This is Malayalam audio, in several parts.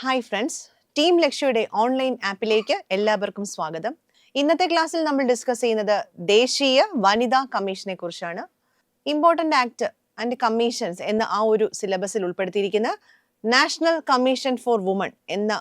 ഹായ് ഫ്രണ്ട്സ് ടീം ലക്ഷ്യയുടെ ഓൺലൈൻ ആപ്പിലേക്ക് എല്ലാവർക്കും സ്വാഗതം. ഇന്നത്തെ ക്ലാസ്സിൽ നമ്മൾ ഡിസ്കസ് ചെയ്യുന്നത് ദേശീയ വനിതാ കമ്മീഷനെ കുറിച്ചാണ്. ഇമ്പോർട്ടന്റ് ആക്ട് ആൻഡ് കമ്മീഷൻസ് എന്ന ആ ഒരു സിലബസിൽ ഉൾപ്പെടുത്തിയിരിക്കുന്ന നാഷണൽ കമ്മീഷൻ ഫോർ വുമൺ എന്ന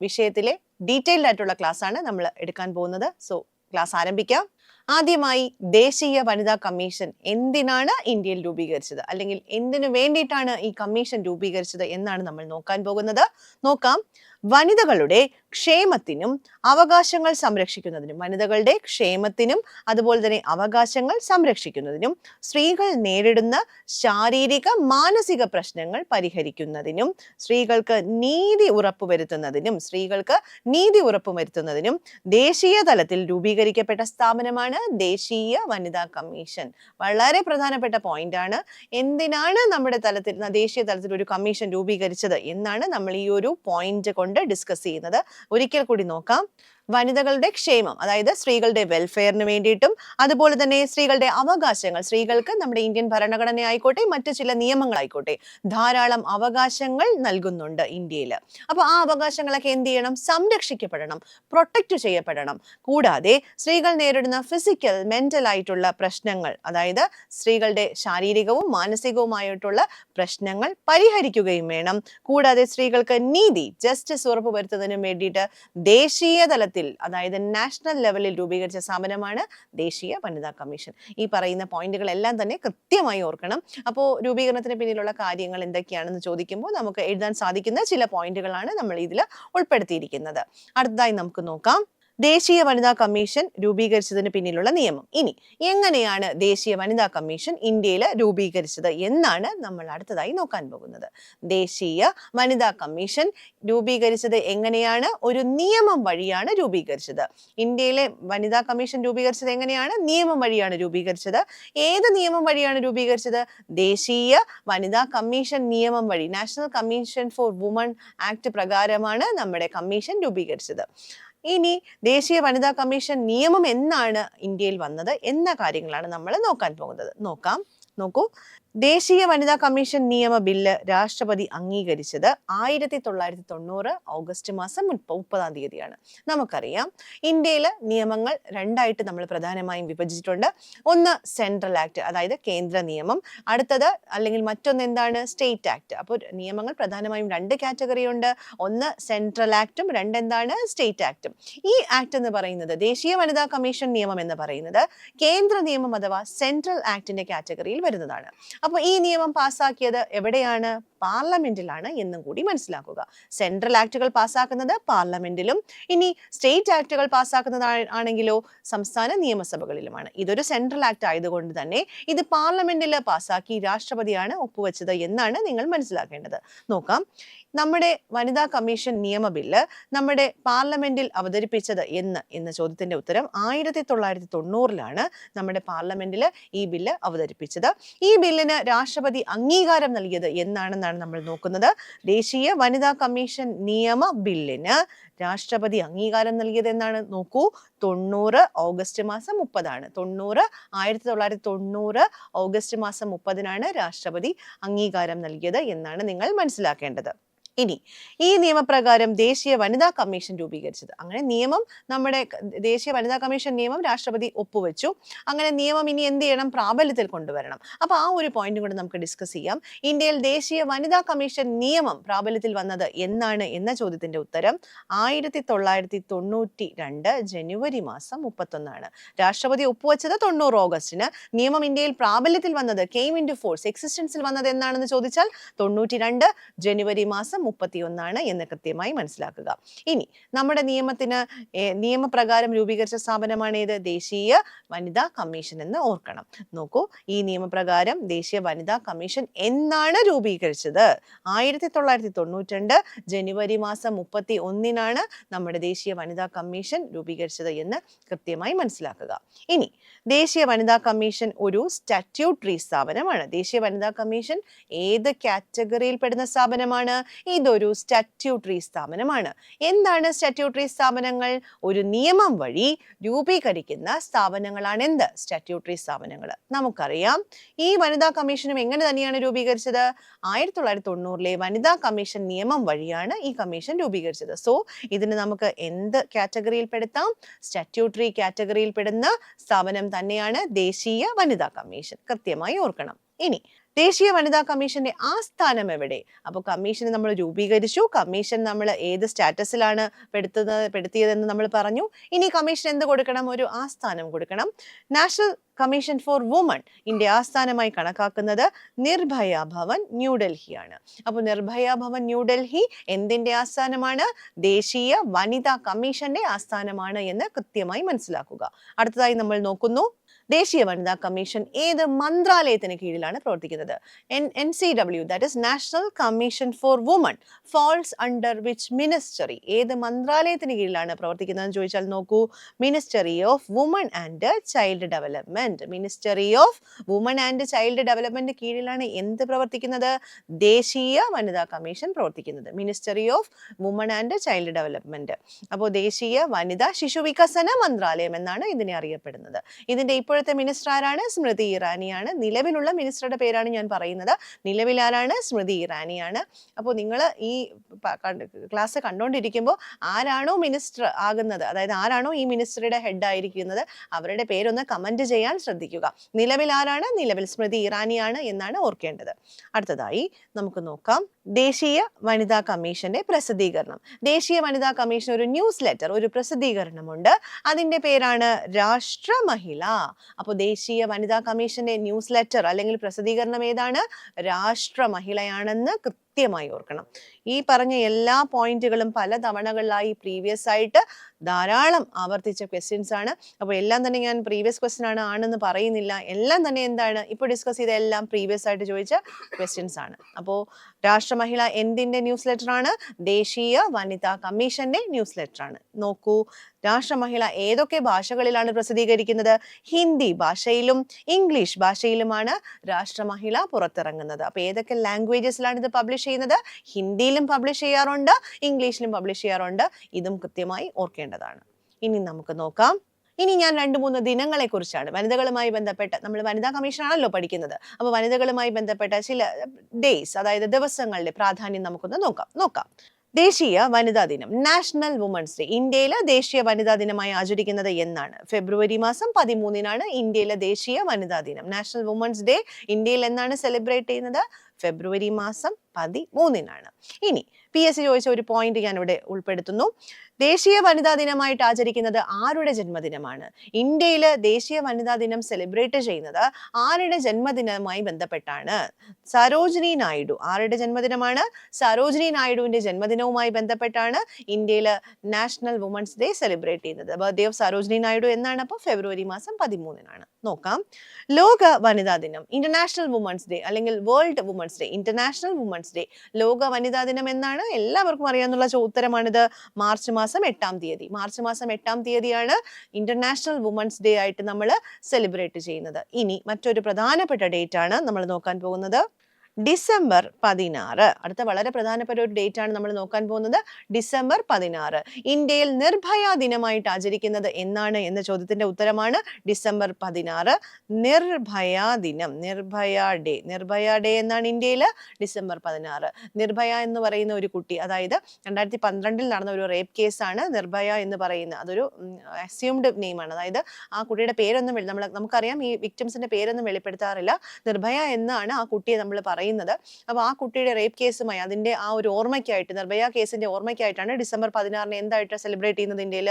വിഷയത്തിലെ ഡീറ്റെയിൽഡ് ആയിട്ടുള്ള ക്ലാസ് ആണ് നമ്മൾ എടുക്കാൻ പോകുന്നത്. സോ ക്ലാസ് ആരംഭിക്കാം. ആദ്യമായി ദേശീയ വനിതാ കമ്മീഷൻ എന്തിനാണ് ഇന്ത്യയിൽ രൂപീകരിച്ചത്? അല്ലെങ്കിൽ എന്തിനു വേണ്ടിയിട്ടാണ് ഈ കമ്മീഷൻ രൂപീകരിച്ചത്? എന്നാണ് നമ്മൾ നോക്കാൻ പോകുന്നത്. നോക്കാം. വനിതകളുടെ ക്ഷേമത്തിനും അവകാശങ്ങൾ സംരക്ഷിക്കുന്നതിനും വനിതകളുടെ ക്ഷേമത്തിനും അതുപോലെ തന്നെ അവകാശങ്ങൾ സംരക്ഷിക്കുന്നതിനും സ്ത്രീകൾ നേരിടുന്ന ശാരീരിക മാനസിക പ്രശ്നങ്ങൾ പരിഹരിക്കുന്നതിനും സ്ത്രീകൾക്ക് നീതി ഉറപ്പുവരുത്തുന്നതിനും സ്ത്രീകൾക്ക് നീതി ഉറപ്പുവരുത്തുന്നതിനും ദേശീയ തലത്തിൽ രൂപീകരിക്കപ്പെട്ട സ്ഥാപനമാണ് ദേശീയ വനിതാ കമ്മീഷൻ. വളരെ പ്രധാനപ്പെട്ട പോയിന്റ് ആണ് എന്തിനാണ് നമ്മുടെ തലത്തിൽ ദേശീയ തലത്തിൽ ഒരു കമ്മീഷൻ രൂപീകരിച്ചത്? എന്നാണ് നമ്മൾ ഈ ഒരു പോയിന്റ് കൊണ്ട് ഡിസ്കസ് ചെയ്യുന്നത്. ഒരിക്കൽ കൂടി നോക്കാം. വനിതകളുടെ ക്ഷേമം അതായത് സ്ത്രീകളുടെ വെൽഫെയറിന് വേണ്ടിയിട്ടും അതുപോലെ തന്നെ സ്ത്രീകളുടെ അവകാശങ്ങൾ സ്ത്രീകൾക്ക് നമ്മുടെ ഇന്ത്യൻ ഭരണഘടന ആയിക്കോട്ടെ മറ്റു ചില നിയമങ്ങളായിക്കോട്ടെ ധാരാളം അവകാശങ്ങൾ നൽകുന്നുണ്ട് ഇന്ത്യയിൽ അപ്പോൾ ആ അവകാശങ്ങളൊക്കെ എന്ത് ചെയ്യണം? സംരക്ഷിക്കപ്പെടണം പ്രൊട്ടക്റ്റ് ചെയ്യപ്പെടണം. കൂടാതെ സ്ത്രീകൾ നേരിടുന്ന ഫിസിക്കൽ മെന്റൽ ആയിട്ടുള്ള പ്രശ്നങ്ങൾ അതായത് സ്ത്രീകളുടെ ശാരീരികവും മാനസികവുമായിട്ടുള്ള പ്രശ്നങ്ങൾ പരിഹരിക്കുകയും വേണം. കൂടാതെ സ്ത്രീകൾക്ക് നീതി ജസ്റ്റിസ് ഉറപ്പുവരുത്തുന്നതിനും വേണ്ടിയിട്ട് ദേശീയ തലത്തിൽ അതായത് നാഷണൽ ലെവലിൽ രൂപീകരിച്ച സ്ഥാപനമാണ് ദേശീയ വനിതാ കമ്മീഷൻ. ഈ പറയുന്ന പോയിന്റുകളെല്ലാം തന്നെ കൃത്യമായി ഓർക്കണം. അപ്പോൾ രൂപീകരണത്തിന് പിന്നിലുള്ള കാര്യങ്ങൾ എന്തൊക്കെയാണെന്ന് ചോദിക്കുമ്പോൾ നമുക്ക് എഴുതാൻ സാധിക്കുന്ന ചില പോയിന്റുകളാണ് നമ്മൾ ഇതിൽ ഉൾപ്പെടുത്തിയിരിക്കുന്നത്. അടുത്തതായി നമുക്ക് നോക്കാം. ദേശീയ വനിതാ കമ്മീഷൻ രൂപീകരിച്ചതിന് പിന്നിലുള്ള നിയമം. ഇനി എങ്ങനെയാണ് ദേശീയ വനിതാ കമ്മീഷൻ ഇന്ത്യയിൽ രൂപീകരിച്ചത് എന്നാണ് നമ്മൾ അടുത്തതായി നോക്കാൻ പോകുന്നത്. ദേശീയ വനിതാ കമ്മീഷൻ രൂപീകരിച്ചത് എങ്ങനെയാണ്? ഒരു നിയമം വഴിയാണ് രൂപീകരിച്ചത്. ഇന്ത്യയിലെ വനിതാ കമ്മീഷൻ രൂപീകരിച്ചത് എങ്ങനെയാണ്? നിയമം വഴിയാണ് രൂപീകരിച്ചത്. ഏത് നിയമം വഴിയാണ് രൂപീകരിച്ചത്? ദേശീയ വനിതാ കമ്മീഷൻ നിയമം വഴി national commission for women act പ്രകാരമാണ് നമ്മുടെ കമ്മീഷൻ രൂപീകരിച്ചത്. ഇനി ദേശീയ വനിതാ കമ്മീഷൻ നിയമം എന്നാണ് ഇന്ത്യയിൽ വന്നത് എന്ന കാര്യങ്ങളാണ് നമ്മൾ നോക്കാൻ പോകുന്നത്. നോക്കാം. നോക്കൂ. ദേശീയ വനിതാ കമ്മീഷൻ നിയമ ബില്ല് രാഷ്ട്രപതി അംഗീകരിച്ചത് ആയിരത്തി തൊള്ളായിരത്തി തൊണ്ണൂറ് ഓഗസ്റ്റ് മാസം മുപ്പ- മുപ്പതാം തീയതിയാണ്. നമുക്കറിയാം ഇന്ത്യയിലെ നിയമങ്ങൾ രണ്ടായിട്ട് നമ്മൾ പ്രധാനമായും വിഭജിച്ചിട്ടുണ്ട്. ഒന്ന് സെൻട്രൽ ആക്ട് അതായത് കേന്ദ്ര നിയമം. അടുത്തത് അല്ലെങ്കിൽ മറ്റൊന്ന് എന്താണ്? State act. അപ്പോൾ നിയമങ്ങൾ പ്രധാനമായും രണ്ട് കാറ്റഗറി ഉണ്ട്. ഒന്ന് സെൻട്രൽ ആക്ടും രണ്ട് എന്താണ്? സ്റ്റേറ്റ് ആക്ടും. ഈ ആക്ട് എന്ന് പറയുന്നത് ദേശീയ വനിതാ കമ്മീഷൻ നിയമം എന്ന് പറയുന്നത് കേന്ദ്ര നിയമം അഥവാ സെൻട്രൽ ആക്ടിന്റെ കാറ്റഗറിയിൽ വരുന്നതാണ്. അപ്പോൾ ഈ നിയമം പാസ്സാക്കിയത് എവിടെയാണ്? പാർലമെന്റിലാണ് എന്നും കൂടി മനസ്സിലാക്കുക. സെൻട്രൽ ആക്ടുകൾ പാസ്സാക്കുന്നത് പാർലമെന്റിലും ഇനി സ്റ്റേറ്റ് ആക്ടുകൾ പാസ്സാക്കുന്നത് ആണെങ്കിലോ സംസ്ഥാന നിയമസഭകളിലുമാണ്. ഇതൊരു സെൻട്രൽ ആക്ട് ആയതുകൊണ്ട് തന്നെ ഇത് പാർലമെന്റിൽ പാസ്സാക്കി രാഷ്ട്രപതിയാണ് ഒപ്പുവെച്ചത് എന്നാണ് നിങ്ങൾ മനസ്സിലാക്കേണ്ടത്. നോക്കാം. നമ്മുടെ വനിതാ കമ്മീഷൻ നിയമ ബില്ല് നമ്മുടെ പാർലമെന്റിൽ അവതരിപ്പിച്ചത് എന്ന് എന്ന ചോദ്യത്തിന്റെ ഉത്തരം ആയിരത്തി തൊള്ളായിരത്തി തൊണ്ണൂറിലാണ് നമ്മുടെ പാർലമെന്റിൽ ഈ ബില്ല് അവതരിപ്പിച്ചത്. ഈ ബില്ലിന് രാഷ്ട്രപതി അംഗീകാരം നൽകിയത് എന്നാണെന്നാണ് നമ്മൾ നോക്കുന്നത്. ദേശീയ വനിതാ കമ്മീഷൻ നിയമ ബില്ലിന് രാഷ്ട്രപതി അംഗീകാരം നൽകിയത് എന്നാണ് നോക്കൂ. തൊണ്ണൂറ് ഓഗസ്റ്റ് മാസം മുപ്പതാണ്. തൊണ്ണൂറ് ആയിരത്തി തൊള്ളായിരത്തി തൊണ്ണൂറ് ഓഗസ്റ്റ് മാസം മുപ്പതിനാണ് രാഷ്ട്രപതി അംഗീകാരം നൽകിയത് എന്നാണ് നിങ്ങൾ മനസ്സിലാക്കേണ്ടത്. ഇനി ഈ നിയമപ്രകാരം ദേശീയ വനിതാ കമ്മീഷൻ രൂപീകരിച്ചത്. അങ്ങനെ നിയമം നമ്മുടെ ദേശീയ വനിതാ കമ്മീഷൻ നിയമം രാഷ്ട്രപതി ഒപ്പുവെച്ചു. അങ്ങനെ നിയമം ഇനി എന്ത് ചെയ്യണം? പ്രാബല്യത്തിൽ കൊണ്ടുവരണം. അപ്പൊ ആ ഒരു പോയിന്റ് കൂടെ നമുക്ക് ഡിസ്കസ് ചെയ്യാം. ഇന്ത്യയിൽ ദേശീയ വനിതാ കമ്മീഷൻ നിയമം പ്രാബല്യത്തിൽ വന്നത് എന്നാണ് എന്ന ചോദ്യത്തിന്റെ ഉത്തരം ആയിരത്തി തൊള്ളായിരത്തി തൊണ്ണൂറ്റി രണ്ട് ജനുവരി മാസം മുപ്പത്തൊന്നാണ്. രാഷ്ട്രപതി ഒപ്പുവെച്ചത് തൊണ്ണൂറ് ഓഗസ്റ്റിന്. നിയമം ഇന്ത്യയിൽ പ്രാബല്യത്തിൽ വന്നത് കെയിം ഇൻ ടു ഫോഴ്സ് എക്സിസ്റ്റൻസിൽ വന്നത് എന്നാണെന്ന് ചോദിച്ചാൽ തൊണ്ണൂറ്റി രണ്ട് ജനുവരി മാസം മുപ്പത്തിയൊന്നാണ് എന്ന് കൃത്യമായി മനസ്സിലാക്കുക. ഇനി നമ്മുടെ നിയമത്തിന് നിയമപ്രകാരം രൂപീകരിച്ച സ്ഥാപനമാണ് ഏത്? ദേശീയ വനിതാ കമ്മീഷൻ എന്ന് ഓർക്കണം. നോക്കൂ ഈ നിയമപ്രകാരം ദേശീയ വനിതാ കമ്മീഷൻ എന്നാണ് രൂപീകരിച്ചത്. ആയിരത്തി തൊള്ളായിരത്തി തൊണ്ണൂറ്റിരണ്ട് ജനുവരി മാസം മുപ്പത്തി ഒന്നിനാണ് നമ്മുടെ ദേശീയ വനിതാ കമ്മീഷൻ രൂപീകരിച്ചത് എന്ന് കൃത്യമായി മനസ്സിലാക്കുക. ഇനി ദേശീയ വനിതാ കമ്മീഷൻ ഒരു സ്റ്റാറ്റ്യൂട്ടറി സ്ഥാപനമാണ്. ദേശീയ വനിതാ കമ്മീഷൻ ഏത് കാറ്റഗറിയിൽ പെടുന്ന സ്ഥാപനമാണ്? ഇതൊരു സ്റ്റാറ്റ്യൂട്ടറി സ്ഥാപനമാണ്. എന്താണ് സ്റ്റാറ്റ്യൂട്ടറി സ്ഥാപനങ്ങൾ? ഒരു നിയമം വഴി രൂപീകരിക്കുന്ന സ്ഥാപനങ്ങളാണ് എന്ത്? സ്റ്റാറ്റ്യൂട്ടറി സ്ഥാപനങ്ങൾ. നമുക്കറിയാം ഈ വനിതാ കമ്മീഷനും എങ്ങനെ തന്നെയാണ് രൂപീകരിച്ചത്? ആയിരത്തി തൊള്ളായിരത്തി തൊണ്ണൂറിലെ വനിതാ കമ്മീഷൻ നിയമം വഴിയാണ് ഈ കമ്മീഷൻ രൂപീകരിച്ചത്. സോ ഇതിന് നമുക്ക് എന്ത് കാറ്റഗറിയിൽ പെടുത്താം സ്റ്റാറ്റ്യൂട്ടറി കാറ്റഗറിയിൽ പെടുന്ന സ്ഥാപനം തന്നെയാണ് ദേശീയ വനിതാ കമ്മീഷൻ. കൃത്യമായി ഓർക്കണം. ഇനി ദേശീയ വനിതാ കമ്മീഷന്റെ ആസ്ഥാനം എവിടെ? അപ്പോൾ കമ്മീഷനെ നമ്മൾ രൂപീകരിച്ചു. കമ്മീഷൻ നമ്മൾ ഏത് സ്റ്റാറ്റസിലാണ് പെടുത്തുന്നത് പെടുത്തിയതെന്ന് നമ്മൾ പറഞ്ഞു. ഇനി കമ്മീഷൻ എന്ത് കൊടുക്കണം? ഒരു ആസ്ഥാനം കൊടുക്കണം. National commission for women India ആസ്ഥാനമായി കണക്കാക്കുന്നത് നിർഭയ ഭവൻ ന്യൂഡൽഹിയാണ് അപ്പോൾ നിർഭയ ഭവൻ ന്യൂഡൽഹി എന്തിന്റെ ആസ്ഥാനമാണ്? ദേശീയ വനിതാ കമ്മീഷന്റെ ആസ്ഥാനമാണ് എന്ന് കൃത്യമായി മനസ്സിലാക്കുക. അടുത്തതായി നമ്മൾ നോക്കുന്നു ദേശീയ വനിതാ കമ്മീഷൻ ഏത് മന്ത്രാലയത്തിന് കീഴിലാണ് പ്രവർത്തിക്കുന്നത്? N N C W that is national commission for women falls under which ministry ഏത് മന്ത്രാലയത്തിന് കീഴിലാണ് പ്രവർത്തിക്കുന്നതെന്ന് ചോദിച്ചാൽ നോക്കൂ ministry of women and child development ministry of women and child development കീഴിലാണ് എന്ത് പ്രവർത്തിക്കുന്നത്? ദേശീയ വനിതാ കമ്മീഷൻ പ്രവർത്തിക്കുന്നത്. Ministry of women and child development അപ്പോൾ ദേശീയ വനിതാ ശിശു വികസന മന്ത്രാലയം എന്നാണ് ഇതിനെ അറിയപ്പെടുന്നത്. ഇതിന്റെ ഇപ്പോഴത്തെ മിനിസ്റ്റർ ആരാണ്? സ്മൃതി ഇറാനിയാണ്. നിലവിലുള്ള മിനിസ്റ്ററുടെ പേരാണ് ഞാൻ പറയുന്നത്. നിലവിൽ ആരാണ്? സ്മൃതി ഇറാനിയാണ്. അപ്പോൾ നിങ്ങൾ ഈ ക്ലാസ് കണ്ടുകൊണ്ടിരിക്കുമ്പോൾ ആരാണോ മിനിസ്റ്റർ ആകുന്നത്? അതായത് ആരാണോ ഈ മിനിസ്റ്ററുടെ ഹെഡ് ആയിരിക്കുന്നത്? അവരുടെ പേരൊന്ന് കമന്റ് ചെയ്യാൻ ശ്രദ്ധിക്കുക. നിലവിൽ ആരാണ്? നിലവിൽ സ്മൃതി ഇറാനിയാണ് എന്നാണ് ഓർക്കേണ്ടത്. അടുത്തതായി നമുക്ക് നോക്കാം. ദേശീയ വനിതാ കമ്മീഷന്റെ പ്രസിദ്ധീകരണം. ദേശീയ വനിതാ കമ്മീഷൻ ഒരു ന്യൂസ് ലെറ്റർ ഒരു പ്രസിദ്ധീകരണമുണ്ട്. അതിന്റെ പേരാണ് രാഷ്ട്ര മഹിള അപ്പോൾ ദേശീയ വനിതാ കമ്മീഷന്റെ ന്യൂസ് ലെറ്റർ അല്ലെങ്കിൽ പ്രസിദ്ധീകരണം ഏതാണ്? രാഷ്ട്ര മഹിളയാണെന്ന് കൃത്യമായി ഓർക്കണം. ഈ പറഞ്ഞ എല്ലാ പോയിന്റുകളും പല തവണകളിലായി പ്രീവിയസ് ആയിട്ട് ധാരാളം ആവർത്തിച്ച ക്വസ്റ്റ്യൻസ് ആണ്. അപ്പോൾ എല്ലാം തന്നെ ഞാൻ പ്രീവിയസ് ക്വസ്റ്റ്യൻ ആണ് ആണെന്ന് പറയുന്നില്ല. എല്ലാം തന്നെ എന്താണ്? ഇപ്പോൾ ഡിസ്കസ് ചെയ്ത എല്ലാം പ്രീവിയസ് ആയിട്ട് ചോദിച്ച ക്വസ്റ്റ്യൻസ് ആണ്. അപ്പോൾ രാഷ്ട്രമഹിള എന്തിന്റെ ന്യൂസ് ലെറ്റർ ആണ്? ദേശീയ വനിതാ കമ്മീഷന്റെ ന്യൂസ് ലെറ്റർ ആണ്. നോക്കൂ രാഷ്ട്രമഹിള ഏതൊക്കെ ഭാഷകളിലാണ് പ്രസിദ്ധീകരിക്കുന്നത്? ഹിന്ദി ഭാഷയിലും ഇംഗ്ലീഷ് ഭാഷയിലുമാണ് രാഷ്ട്രമഹിള പുറത്തിറങ്ങുന്നത്. അപ്പോൾ ഏതൊക്കെ ലാംഗ്വേജസിലാണ് ഇത് പബ്ലിഷ് ചെയ്യുന്നത്? ഹിന്ദിയിലും പബ്ലിഷ് ചെയ്യാറുണ്ട് ഇംഗ്ലീഷിലും പബ്ലിഷ് ചെയ്യാറുണ്ട്. ഇതും കൃത്യമായി ഓർക്കേണ്ടതാണ്. ഇനി നമുക്ക് നോക്കാം. ഇനി ഞാൻ രണ്ട് മൂന്ന് ദിനങ്ങളെ കുറിച്ചാണ് വനിതകളുമായി ബന്ധപ്പെട്ട നമ്മൾ വനിതാ കമ്മീഷൻ ആണല്ലോ പഠിക്കുന്നത്. അപ്പോൾ വനിതകളുമായി ബന്ധപ്പെട്ട ചില ഡേയ്സ് അതായത് ദിവസങ്ങളുടെ പ്രാധാന്യം നമുക്കൊന്ന് നോക്കാം. നോക്കാം. ദേശീയ വനിതാ ദിനം നാഷണൽ വുമൻസ് ഡേ. ഇന്ത്യയിലെ ദേശീയ വനിതാ ദിനമായി ആചരിക്കുന്നത് എന്നാണ്. ഫെബ്രുവരി മാസം പതിമൂന്നിനാണ് ഇന്ത്യയിലെ ദേശീയ വനിതാ ദിനം. നാഷണൽ വുമൻസ് ഡേ ഇന്ത്യയിൽ എന്നാണ് സെലിബ്രേറ്റ് ചെയ്യുന്നത്? ഫെബ്രുവരി മാസം പതിമൂന്നിനാണ്. ഇനി പി എസ് സി ചോദിച്ച ഒരു പോയിന്റ് ഞാൻ ഇവിടെ ഉൾപ്പെടുത്തുന്നു. ദേശീയ വനിതാ ദിനമായിട്ട് ആചരിക്കുന്നത് ആരുടെ ജന്മദിനമാണ്? ഇന്ത്യയിൽ ദേശീയ വനിതാ ദിനം സെലിബ്രേറ്റ് ചെയ്യുന്നത് ആരുടെ ജന്മദിനവുമായി ബന്ധപ്പെട്ടാണ്? സരോജിനി നായിഡു ആരുടെ ജന്മദിനമാണ്? സരോജിനി നായിഡുവിന്റെ ജന്മദിനവുമായി ബന്ധപ്പെട്ടാണ് ഇന്ത്യയിൽ നാഷണൽ വുമൻസ് ഡേ സെലിബ്രേറ്റ് ചെയ്യുന്നത്. ബർത്ത്ഡേ ഓഫ് സരോജിനി നായിഡു എന്നാണ്. അപ്പോൾ ഫെബ്രുവരി മാസം പതിമൂന്നിനാണ്. നോക്കാം. ലോക വനിതാ ദിനം ഇന്റർനാഷണൽ വുമൻസ് ഡേ അല്ലെങ്കിൽ world women's day international women's day ലോക വനിതാ ദിനം എന്നാണ് എല്ലാവർക്കും അറിയാവുന്ന ചോ- ഉത്തരമാണിത്. മാർച്ച് മാസം എട്ടാം തീയതി. മാർച്ച് മാസം എട്ടാം തീയതിയാണ് ഇന്റർനാഷണൽ വുമൻസ് ഡേ ആയിട്ട് നമ്മൾ സെലിബ്രേറ്റ് ചെയ്യുന്നത്. ഇനി മറ്റൊരു പ്രധാനപ്പെട്ട ഡേറ്റ് ആണ് നമ്മൾ നോക്കാൻ പോകുന്നത്. ഡിസംബർ പതിനാറ്. അടുത്ത വളരെ പ്രധാനപ്പെട്ട ഒരു ഡേറ്റ് ആണ് നമ്മൾ നോക്കാൻ പോകുന്നത്. ഡിസംബർ പതിനാറ്. ഇന്ത്യയിൽ നിർഭയ ദിനമായിട്ട് ആചരിക്കുന്നത് എന്നാണ് എന്ന ചോദ്യത്തിന്റെ ഉത്തരമാണ് ഡിസംബർ പതിനാറ്. നിർഭയ ദിനം. നിർഭയ ഡേ. നിർഭയ ഡേ എന്നാണ് ഇന്ത്യയിൽ ഡിസംബർ പതിനാറ്. നിർഭയ എന്ന് പറയുന്ന ഒരു കുട്ടി അതായത് രണ്ടായിരത്തി പന്ത്രണ്ടിൽ നടന്ന ഒരു റേപ്പ് കേസാണ് നിർഭയ എന്ന് പറയുന്ന അതൊരു അസ്യൂംഡ് നെയിമാണ് അതായത് ആ കുട്ടിയുടെ പേരൊന്നും നമ്മൾ നമുക്കറിയാം ഈ വിക്ടിംസിന്റെ പേരൊന്നും വെളിപ്പെടുത്താറില്ല. നിർഭയ എന്നാണ് ആ കുട്ടിയെ നമ്മൾ പറയുന്നത്. അപ്പോൾ ആ കുട്ടിയുടെ റേപ്പ് കേസുമായി അതിന്റെ ആ ഒരു ഓർമ്മയ്ക്കായിട്ട് നിർഭയ കേസിന്റെ ഓർമ്മയ്ക്കായിട്ടാണ് ഡിസംബർ പതിനാറിന് എന്തായിട്ട് സെലിബ്രേറ്റ് ചെയ്യുന്നത് ഇന്ത്യയിൽ?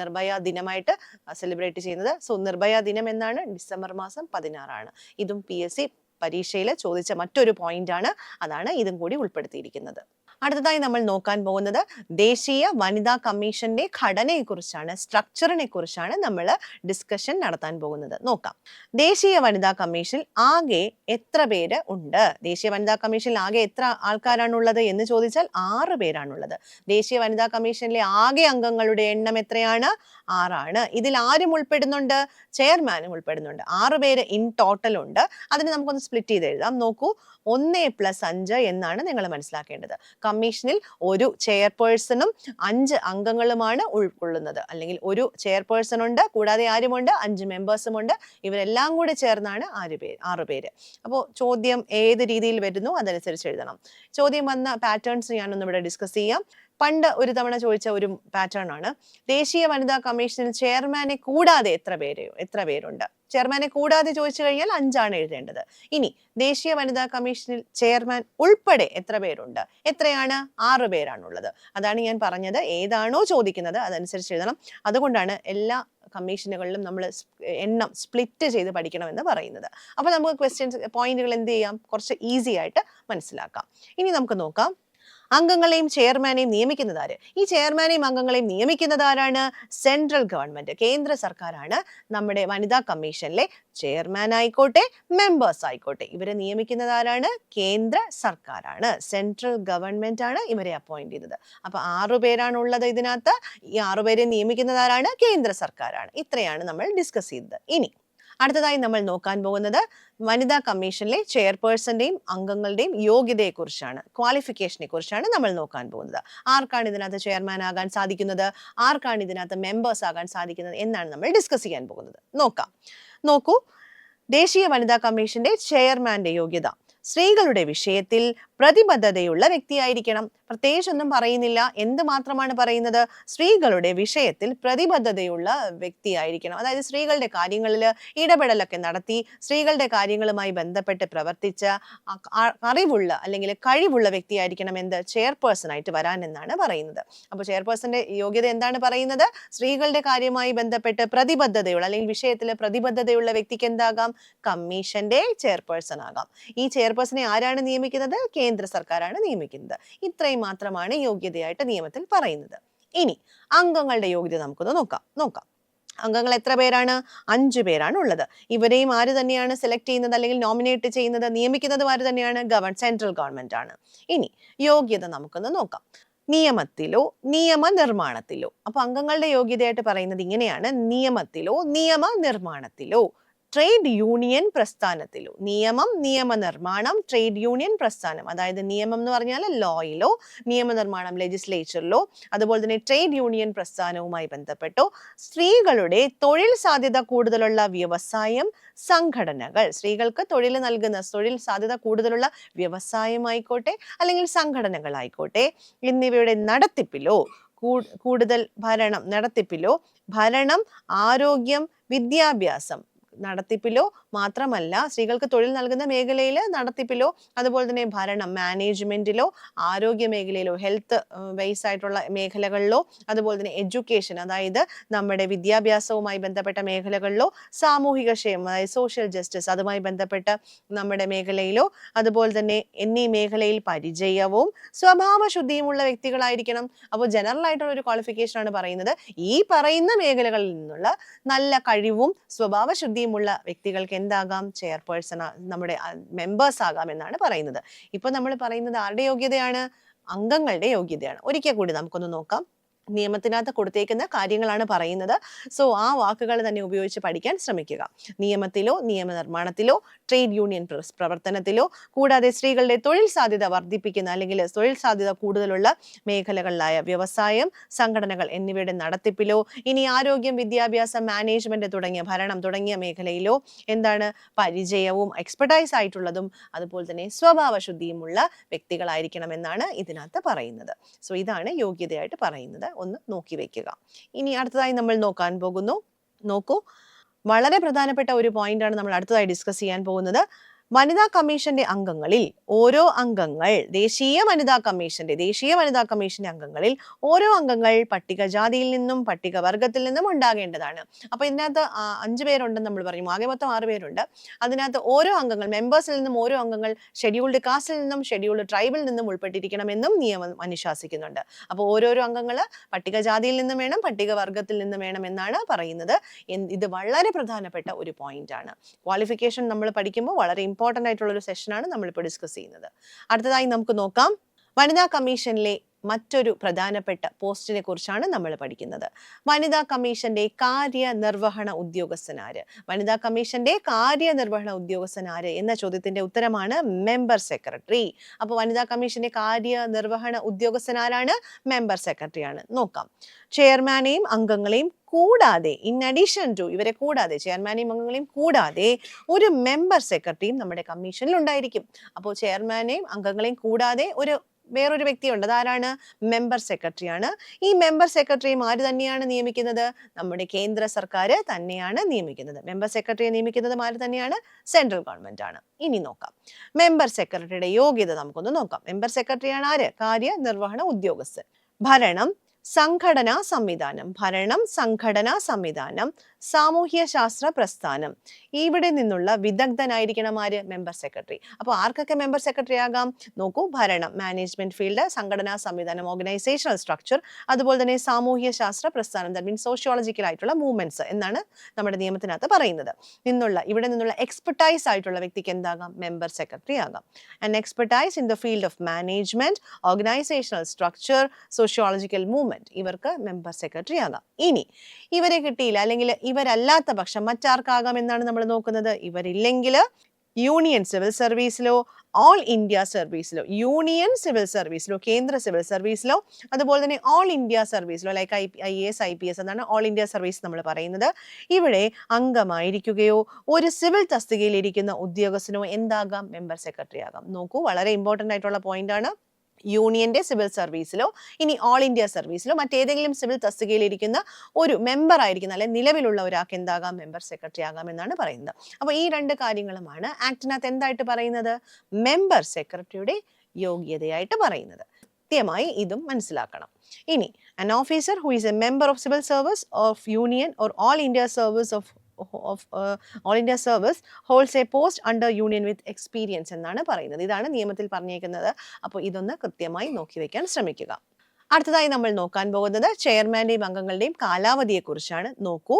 നിർഭയ ദിനമായിട്ട് സെലിബ്രേറ്റ് ചെയ്യുന്നത്. സോ നിർഭയ ദിനം എന്നാണ് ഡിസംബർ മാസം പതിനാറാണ്. ഇതും പി എസ് സി പരീക്ഷയിൽ ചോദിച്ച മറ്റൊരു പോയിന്റ് ആണ്. അതാണ് ഇതും കൂടി ഉൾപ്പെടുത്തിയിരിക്കുന്നത്. അടുത്തതായി നമ്മൾ നോക്കാൻ പോകുന്നത് ദേശീയ വനിതാ കമ്മീഷന്റെ ഘടനയെക്കുറിച്ചാണ് സ്ട്രക്ചറിനെ കുറിച്ചാണ് നമ്മൾ ഡിസ്കഷൻ നടത്താൻ പോകുന്നത്. നോക്കാം. ദേശീയ വനിതാ കമ്മീഷൻ ആകെ എത്ര പേര് ഉണ്ട്? ദേശീയ വനിതാ കമ്മീഷനിൽ ആകെ എത്ര ആൾക്കാരാണുള്ളത് എന്ന് ചോദിച്ചാൽ ആറ് പേരാണുള്ളത്. ദേശീയ വനിതാ കമ്മീഷനിലെ ആകെ അംഗങ്ങളുടെ എണ്ണം എത്രയാണ്? ആറാണ്. ഇതിൽ ആരും ഉൾപ്പെടുന്നുണ്ട്? ചെയർമാനും ഉൾപ്പെടുന്നുണ്ട്. ആറ് പേര് ഇൻ ടോട്ടൽ ഉണ്ട്. അതിന് നമുക്കൊന്ന് സ്പ്ലിറ്റ് ചെയ്ത് എഴുതാം നോക്കൂ. ഒന്ന് പ്ലസ് അഞ്ച് എന്നാണ് നിങ്ങൾ മനസ്സിലാക്കേണ്ടത്. കമ്മീഷനിൽ ഒരു ചെയർപേഴ്സണും അഞ്ച് അംഗങ്ങളുമാണ് ഉൾക്കൊള്ളുന്നത്. അല്ലെങ്കിൽ ഒരു ചെയർപേഴ്സൺ ഉണ്ട് കൂടാതെ ആരുമുണ്ട്? അഞ്ച് മെമ്പേഴ്സും ഉണ്ട് ഇവരെല്ലാം കൂടെ ചേർന്നാണ് ആറ് പേര് ആറ് പേര്. അപ്പോൾ ചോദ്യം ഏത് രീതിയിൽ വരുന്നു അതനുസരിച്ച് എഴുതണം. ചോദ്യം വന്ന പാറ്റേൺസ് ഞാനൊന്ന് ഇവിടെ ഡിസ്കസ് ചെയ്യാം. പണ്ട് ഒരു തവണ ചോദിച്ച ഒരു പാറ്റേൺ ആണ്. ദേശീയ വനിതാ കമ്മീഷനിൽ ചെയർമാനെ കൂടാതെ എത്ര പേര് എത്ര പേരുണ്ട്? ചെയർമാനെ കൂടാതെ ചോദിച്ചു കഴിഞ്ഞാൽ അഞ്ചാണ് എഴുതേണ്ടത്. ഇനി ദേശീയ വനിതാ കമ്മീഷനിൽ ചെയർമാൻ ഉൾപ്പെടെ എത്ര പേരുണ്ട്? എത്രയാണ്? ആറ് പേരാണുള്ളത്. അതാണ് ഞാൻ പറഞ്ഞത്. ഏതാണോ ചോദിക്കുന്നത് അതനുസരിച്ച് എഴുതണം. അതുകൊണ്ടാണ് എല്ലാ കമ്മീഷനുകളിലും നമ്മൾ എണ്ണം സ്പ്ലിറ്റ് ചെയ്ത് പഠിക്കണമെന്ന് പറയുന്നത്. അപ്പോൾ നമുക്ക് ക്വസ്റ്റ്യൻസ് പോയിന്റുകൾ എന്ത് ചെയ്യാം? കുറച്ച് ഈസി ആയിട്ട് മനസ്സിലാക്കാം. ഇനി നമുക്ക് നോക്കാം. അംഗങ്ങളെയും ചെയർമാനെയും നിയമിക്കുന്നത് ആര് ഈ ചെയർമാനെയും അംഗങ്ങളെയും നിയമിക്കുന്നത് ആരാണ്? സെൻട്രൽ ഗവൺമെന്റ് കേന്ദ്ര സർക്കാരാണ്. നമ്മുടെ വനിതാ കമ്മീഷനിലെ ചെയർമാൻ ആയിക്കോട്ടെ മെമ്പേഴ്സ് ആയിക്കോട്ടെ. ഇവരെ നിയമിക്കുന്നത് ആരാണ്? കേന്ദ്ര സർക്കാരാണ്. സെൻട്രൽ ഗവൺമെന്റ് ആണ് ഇവരെ അപ്പോയിന്റ് ചെയ്തത്. അപ്പൊ ആറു പേരാണ് ഉള്ളത് ഇതിനകത്ത്. ഈ ആറുപേരെ നിയമിക്കുന്നത് ആരാണ്? കേന്ദ്ര സർക്കാരാണ്. ഇത്രയാണ് നമ്മൾ ഡിസ്കസ് ചെയ്തത്. ഇനി അടുത്തതായി നമ്മൾ നോക്കാൻ പോകുന്നത് വനിതാ കമ്മീഷനിലെ ചെയർപേഴ്സന്റെയും അംഗങ്ങളുടെയും യോഗ്യതയെക്കുറിച്ചാണ് ക്വാളിഫിക്കേഷനെ കുറിച്ചാണ് നമ്മൾ നോക്കാൻ പോകുന്നത്. ആർക്കാണ് ഇതിനകത്ത് ചെയർമാൻ ആകാൻ സാധിക്കുന്നത് ആർക്കാണ് ഇതിനകത്ത് മെമ്പേഴ്സ് ആകാൻ സാധിക്കുന്നത് എന്നാണ് നമ്മൾ ഡിസ്കസ് ചെയ്യാൻ പോകുന്നത്. നോക്കാം. നോക്കൂ. ദേശീയ വനിതാ കമ്മീഷന്റെ ചെയർമാന്റെ യോഗ്യത. സ്ത്രീകളുടെ വിഷയത്തിൽ പ്രതിബദ്ധതയുള്ള വ്യക്തിയായിരിക്കണം. പ്രത്യേകിച്ചൊന്നും പറയുന്നില്ല. എന്ത് മാത്രമാണ് പറയുന്നത്? സ്ത്രീകളുടെ വിഷയത്തിൽ പ്രതിബദ്ധതയുള്ള വ്യക്തിയായിരിക്കണം. അതായത് സ്ത്രീകളുടെ കാര്യങ്ങളിൽ ഇടപെടലൊക്കെ നടത്തി സ്ത്രീകളുടെ കാര്യങ്ങളുമായി ബന്ധപ്പെട്ട് പ്രവർത്തിച്ച അറിവുള്ള അല്ലെങ്കിൽ കഴിവുള്ള വ്യക്തിയായിരിക്കണം എന്ത്? ചെയർപേഴ്സൺ ആയിട്ട് വരാൻ എന്നാണ് പറയുന്നത്. അപ്പോൾ ചെയർപേഴ്സന്റെ യോഗ്യത എന്താണ് പറയുന്നത്? സ്ത്രീകളുടെ കാര്യമായി ബന്ധപ്പെട്ട് പ്രതിബദ്ധതയുള്ള അല്ലെങ്കിൽ വിഷയത്തിൽ പ്രതിബദ്ധതയുള്ള വ്യക്തിക്ക് എന്താകാം? കമ്മീഷന്റെ ചെയർപേഴ്സൺ ആകാം ഈ ചെയർപേഴ്സണെ ആരാണ് നിയമിക്കുന്നത്? കേന്ദ്ര സർക്കാരാണ് നിയമിക്കുന്നത്. ഇത്രയും മാത്രമാണ് യോഗ്യതയായിട്ട് നിയമത്തിൽ പറയുന്നത്. ഇനി അംഗങ്ങളുടെ യോഗ്യത നമുക്കൊന്ന് നോക്കാം. നോക്കാം. അംഗങ്ങൾ എത്ര പേരാണ്? അഞ്ചു പേരാണ് ഉള്ളത്. ഇവരെയും ആര് തന്നെയാണ് സെലക്ട് ചെയ്യുന്നത് അല്ലെങ്കിൽ നോമിനേറ്റ് ചെയ്യുന്നത് നിയമിക്കുന്നത് ആര് തന്നെയാണ്? ഗവൺ സെൻട്രൽ ഗവൺമെന്റ് ആണ്. ഇനി യോഗ്യത നമുക്കൊന്ന് നോക്കാം. നിയമത്തിലോ നിയമ നിർമ്മാണത്തിലോ അപ്പൊ അംഗങ്ങളുടെ യോഗ്യതയായിട്ട് പറയുന്നത് ഇങ്ങനെയാണ്. നിയമത്തിലോ നിയമ നിർമ്മാണത്തിലോ ട്രേഡ് യൂണിയൻ പ്രസ്ഥാനത്തിലോ. നിയമം നിയമനിർമ്മാണം ട്രേഡ് യൂണിയൻ പ്രസ്ഥാനം. അതായത് നിയമം എന്ന് പറഞ്ഞാൽ ലോയിലോ നിയമനിർമ്മാണം ലെജിസ്ലേച്ചറിലോ അതുപോലെ തന്നെ ട്രേഡ് യൂണിയൻ പ്രസ്ഥാനവുമായി ബന്ധപ്പെട്ടോ സ്ത്രീകളുടെ തൊഴിൽ സാധ്യത കൂടുതലുള്ള വ്യവസായം സംഘടനകൾ. സ്ത്രീകൾക്ക് തൊഴിൽ നൽകുന്ന തൊഴിൽ സാധ്യത കൂടുതലുള്ള വ്യവസായമായിക്കോട്ടെ അല്ലെങ്കിൽ സംഘടനകളായിക്കോട്ടെ എന്നിവയുടെ നടത്തിപ്പിലോ കൂടുതൽ ഭരണം നടത്തിപ്പിലോ ഭരണം ആരോഗ്യം വിദ്യാഭ്യാസം നടത്തിപ്പിലോ മാത്രമല്ല സ്ത്രീകൾക്ക് തൊഴിൽ നൽകുന്ന മേഖലയിൽ നടത്തിപ്പിലോ അതുപോലെ തന്നെ ഭരണം മാനേജ്മെന്റിലോ ആരോഗ്യ മേഖലയിലോ ഹെൽത്ത് വൈസ് ആയിട്ടുള്ള മേഖലകളിലോ അതുപോലെ തന്നെ എഡ്യൂക്കേഷൻ അതായത് നമ്മുടെ വിദ്യാഭ്യാസവുമായി ബന്ധപ്പെട്ട മേഖലകളിലോ സാമൂഹിക ക്ഷേമം അതായത് സോഷ്യൽ ജസ്റ്റിസ് അതുമായി ബന്ധപ്പെട്ട നമ്മുടെ മേഖലയിലോ അതുപോലെ തന്നെ എന്നീ മേഖലയിൽ പരിചയവും സ്വഭാവശുദ്ധിയുമുള്ള വ്യക്തികളായിരിക്കണം. അപ്പോൾ ജനറൽ ആയിട്ടുള്ള ഒരു ക്വാളിഫിക്കേഷൻ ആണ് പറയുന്നത്. ഈ പറയുന്ന മേഖലകളിൽ നിന്നുള്ള നല്ല കഴിവും സ്വഭാവശുദ്ധിയുമുള്ള വ്യക്തികൾക്ക് എന്താകാം ചെയർപേഴ്സൺ നമ്മുടെ മെമ്പേഴ്സ് ആകാം എന്നാണ് പറയുന്നത്. ഇപ്പൊ നമ്മൾ പറയുന്നത് ആരുടെ യോഗ്യതയാണ്? അംഗങ്ങളുടെ യോഗ്യതയാണ്. ഒരിക്കൽ കൂടി നമുക്കൊന്ന് നോക്കാം. നിയമത്തിനകത്ത് കൊടുത്തേക്കുന്ന കാര്യങ്ങളാണ് പറയുന്നത്. സോ ആ വാക്കുകൾ തന്നെ ഉപയോഗിച്ച് പഠിക്കാൻ ശ്രമിക്കുക. നിയമത്തിലോ നിയമനിർമ്മാണത്തിലോ ട്രേഡ് യൂണിയൻ പ്രവർത്തനത്തിലോ കൂടാതെ സ്ത്രീകളുടെ തൊഴിൽ സാധ്യത വർദ്ധിപ്പിക്കുന്ന അല്ലെങ്കിൽ തൊഴിൽ സാധ്യത കൂടുതലുള്ള മേഖലകളിലായ വ്യവസായം സംഘടനകൾ എന്നിവയുടെ നടത്തിപ്പിലോ ഇനി ആരോഗ്യം വിദ്യാഭ്യാസം മാനേജ്മെന്റ് തുടങ്ങിയ ഭരണം തുടങ്ങിയ മേഖലയിലോ എന്താണ് പരിചയവും എക്സ്പെർട്ടൈസ് ആയിട്ടുള്ളതും അതുപോലെ തന്നെ സ്വഭാവശുദ്ധിയുമുള്ള വ്യക്തികളായിരിക്കണം എന്നാണ് ഇതിനകത്ത് പറയുന്നത്. സോ ഇതാണ് യോഗ്യതയായിട്ട് പറയുന്നത്. ഒന്ന് നോക്കി വെക്കുക. ഇനി അടുത്തതായി നമ്മൾ നോക്കാൻ പോകുന്നു. നോക്കൂ. വളരെ പ്രധാനപ്പെട്ട ഒരു പോയിന്റ് ആണ് നമ്മൾ അടുത്തതായി ഡിസ്കസ് ചെയ്യാൻ പോകുന്നത്. വനിതാ കമ്മീഷന്റെ അംഗങ്ങളിൽ ഓരോ അംഗങ്ങൾ ദേശീയ വനിതാ കമ്മീഷന്റെ ദേശീയ വനിതാ കമ്മീഷന്റെ അംഗങ്ങളിൽ ഓരോ അംഗങ്ങൾ പട്ടികജാതിയിൽ നിന്നും പട്ടികവർഗത്തിൽ നിന്നും ഉണ്ടാകേണ്ടതാണ്. അപ്പൊ ഇതിനകത്ത് അഞ്ചു പേരുണ്ടെന്ന് നമ്മൾ പറയും. ആകെ മൊത്തം ആറ് പേരുണ്ട്. അതിനകത്ത് ഓരോ അംഗങ്ങൾ മെമ്പേഴ്സിൽ നിന്നും ഓരോ അംഗങ്ങൾ ഷെഡ്യൂൾഡ് കാസ്റ്റിൽ നിന്നും ഷെഡ്യൂൾഡ് ട്രൈബിൽ നിന്നും ഉൾപ്പെട്ടിരിക്കണമെന്നും നിയമം അനുശാസിക്കുന്നുണ്ട്. അപ്പോൾ ഓരോരോ അംഗങ്ങൾ പട്ടികജാതിയിൽ നിന്നും വേണം പട്ടികവർഗത്തിൽ നിന്നും വേണം എന്നാണ് പറയുന്നത്. ഇത് വളരെ പ്രധാനപ്പെട്ട ഒരു പോയിന്റ് ആണ്. ക്വാളിഫിക്കേഷൻ നമ്മൾ പഠിക്കുമ്പോൾ വളരെ ഇമ്പോർട്ടന്റ് ആയിട്ടുള്ള ഒരു സെഷനാണ് നമ്മളിപ്പോൾ ഡിസ്കസ് ചെയ്യുന്നത്. അടുത്തതായി നമുക്ക് നോക്കാം. വനിതാ കമ്മീഷനിലെ മറ്റൊരു പ്രധാനപ്പെട്ട പോസ്റ്റിനെ കുറിച്ചാണ് നമ്മൾ പഠിക്കുന്നത്. വനിതാ കമ്മീഷന്റെ കാര്യനിർവഹണ ഉദ്യോഗസ്ഥനാര് വനിതാ കമ്മീഷന്റെ കാര്യനിർവഹണ ഉദ്യോഗസ്ഥനാര് എന്ന ചോദ്യത്തിന്റെ ഉത്തരമാണ് മെമ്പർ സെക്രട്ടറി. അപ്പോൾ വനിതാ കമ്മീഷന്റെ കാര്യനിർവഹണ ഉദ്യോഗസ്ഥനാരാണ് മെമ്പർ സെക്രട്ടറിയാണ് നോക്കാം. ചെയർമാനെയും അംഗങ്ങളെയും കൂടാതെ ഇൻ അഡീഷൻ ടു ഇവരെ കൂടാതെ ചെയർമാനെയും അംഗങ്ങളെയും കൂടാതെ ഒരു മെമ്പർ സെക്രട്ടറിയും നമ്മുടെ കമ്മീഷനിൽ ഉണ്ടായിരിക്കും. അപ്പോൾ ചെയർമാനെയും അംഗങ്ങളെയും കൂടാതെ ഒരു വേറൊരു വ്യക്തിയുണ്ട്. അതാരാണ്? മെമ്പർ സെക്രട്ടറിയാണ് ഈ മെമ്പർ സെക്രട്ടറിയും ആര് തന്നെയാണ് നിയമിക്കുന്നത്? നമ്മുടെ കേന്ദ്ര സർക്കാർ തന്നെയാണ് നിയമിക്കുന്നത്. മെമ്പർ സെക്രട്ടറിയെ നിയമിക്കുന്നത് ആര് തന്നെയാണ്? സെൻട്രൽ ഗവൺമെന്റ് ആണ്. ഇനി നോക്കാം. മെമ്പർ സെക്രട്ടറിയുടെ യോഗ്യത നമുക്കൊന്ന് നോക്കാം. മെമ്പർ സെക്രട്ടറിയാണ് ആര്? കാര്യനിർവഹണ ഉദ്യോഗസ്ഥൻ. ഭരണം സംഘടനാ സംവിധാനം. ഭരണം സംഘടനാ സംവിധാനം. സാമൂഹ്യ ശാസ്ത്ര പ്രസ്ഥാനം. ഇവിടെ നിന്നുള്ള വിദഗ്ധനായിരിക്കണം ആര്? മെമ്പർ സെക്രട്ടറി അപ്പോൾ ആർക്കൊക്കെ മെമ്പർ സെക്രട്ടറി ആകാം? നോക്കൂ ഭരണം മാനേജ്മെന്റ് ഫീൽഡ് സംഘടനാ സംവിധാനം ഓർഗനൈസേഷണൽ സ്ട്രക്ചർ അതുപോലെ തന്നെ സാമൂഹ്യ ശാസ്ത്ര പ്രസ്ഥാനം ദാറ്റ് മീൻസ് സോഷ്യോളജിക്കൽ ആയിട്ടുള്ള മൂവ്മെന്റ്സ് എന്നാണ് നമ്മുടെ നിയമത്തിനകത്ത് പറയുന്നത്. നിന്നുള്ള ഇവിടെ നിന്നുള്ള എക്സ്പെർട്ടൈസ് ആയിട്ടുള്ള വ്യക്തിക്ക് എന്താകാം? മെമ്പർ സെക്രട്ടറി ആകാം. And expertise in the field of management organisational structure sociological movement ഇവർക്ക് മെമ്പർ സെക്രട്ടറി ആകാം. ഇനി ഇവരെ കിട്ടിയില്ല അല്ലെങ്കിൽ ഇവരല്ലാത്ത പക്ഷം മറ്റാർക്കാകാം എന്നാണ് നമ്മൾ നോക്കുന്നത്. ഇവരില്ലെങ്കിൽ യൂണിയൻ സിവിൽ സർവീസിലോ ഓൾ ഇന്ത്യ സർവീസിലോ യൂണിയൻ സിവിൽ സർവീസിലോ കേന്ദ്ര സിവിൽ സർവീസിലോ അതുപോലെ തന്നെ all India സർവീസിലോ like I A S I P S എന്നാണ് ഓൾ ഇന്ത്യ സർവീസ് നമ്മൾ പറയുന്നത്. ഇവിടെ അംഗമായിരിക്കുകയോ ഒരു സിവിൽ തസ്തികയിൽ ഇരിക്കുന്ന ഉദ്യോഗസ്ഥനോ എന്താകാം? മെമ്പർ സെക്രട്ടറി ആകാം. നോക്കൂ വളരെ ഇമ്പോർട്ടന്റ് ആയിട്ടുള്ള പോയിന്റ് ആണ്. യൂണിയന്റെ സിവിൽ സർവീസിലോ ഇനി ഓൾ ഇന്ത്യ സർവീസിലോ മറ്റേതെങ്കിലും സിവിൽ തസ്തികയിൽ ഇരിക്കുന്ന ഒരു മെമ്പർ ആയിരിക്കുന്ന അല്ലെ നിലവിലുള്ള ഒരാൾക്ക് എന്താകാം മെമ്പർ സെക്രട്ടറി ആകാം എന്നാണ് പറയുന്നത്. അപ്പോൾ ഈ രണ്ട് കാര്യങ്ങളുമാണ് ആക്ടിനകത്ത് എന്തായിട്ട് പറയുന്നത്? മെമ്പർ സെക്രട്ടറിയുടെ യോഗ്യതയായിട്ട് പറയുന്നത്. കൃത്യമായി ഇതും മനസ്സിലാക്കണം. ഇനി an officer who is a member of civil service of union or all India service of of all India service holds a post under union with experience എന്നാണ് പറയുന്നത്. ഇതാണ് നിയമത്തിൽ പറഞ്ഞേക്കുന്നത് അപ്പോൾ ഇതൊന്ന് കൃത്യമായി നോക്കി വയ്ക്കാൻ ശ്രമിക്കുക. അടുത്തതായി നമ്മൾ നോക്കാൻ പോകുന്നത് ചെയർമാന്റെയും അംഗങ്ങളുടെയും കാലാവധിയെക്കുറിച്ചാണ്. നോക്കൂ.